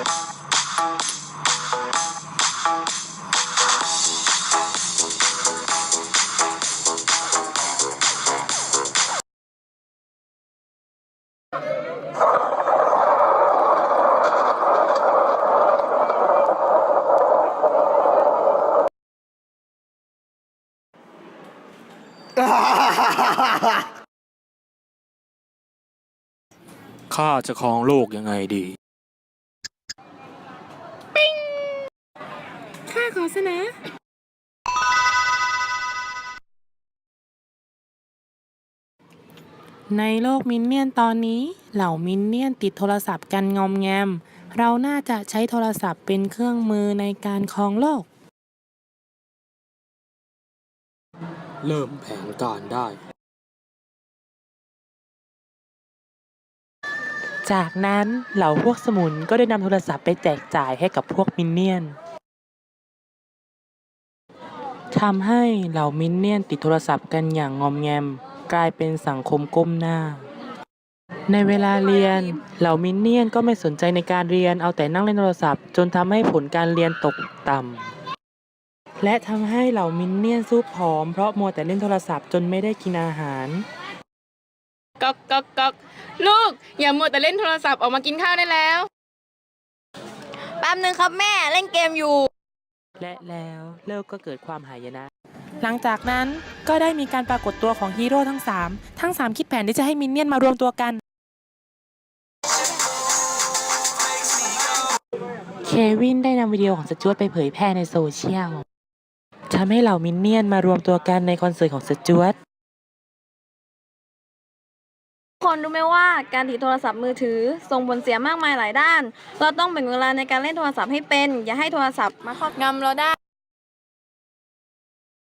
ข้าจะครองโลกยังไงดี ข้าขอเสนอ ในโลกมินเนี่ยนตอนนี้ เหล่ามินเนี่ยนติดโทรศัพท์กันงอมแงม เราน่าจะใช้โทรศัพท์เป็นเครื่องมือในการครองโลก เริ่มแผนการได้ จากนั้นเหล่าพวกสมุนก็ได้นำโทรศัพท์ไปแจกจ่ายให้กับพวกมินเนี่ยน ทำให้เหล่ามินเนี่ยนติดโทรศัพท์กันอย่างงอมแงม กลายเป็นสังคมก้มหน้า ในเวลาเรียน เหล่ามินเนี่ยนก็ไม่สนใจในการเรียนเอาแต่นั่งเล่นโทรศัพท์ จนทำให้ผลการเรียนตกต่ำและทำให้เหล่ามินเนี่ยนสู้ผอมเพราะมัวแต่เล่นโทรศัพท์จนไม่ได้กินอาหาร ก๊อกก๊อกก๊อกลูก อย่ามัวแต่เล่นโทรศัพท์ออกมากินข้าวได้แล้ว แป๊บนึงครับแม่เล่นเกมอยู่ และแล้วเลิกก็เกิดความหายนะ หลังจากนั้นก็ได้มีการปรากฏตัวของฮีโร่ทั้ง 3 ทั้ง 3 คิดแผนที่จะให้มินเนี่ยนมารวมตัวกัน เควินได้นำวิดีโอของสจวตไปเผยแพร่ในโซเชียลทำให้เหล่ามินเนี่ยนมารวมตัวกันในคอนเสิร์ตของสจวต คนรู้ไหมว่าการถือโทรศัพท์มือถือส่งผลเสียมากมายหลายด้าน เราต้องแบ่งเวลาในการเล่นโทรศัพท์ให้เป็น อย่าให้โทรศัพท์มาครอบงำเราได้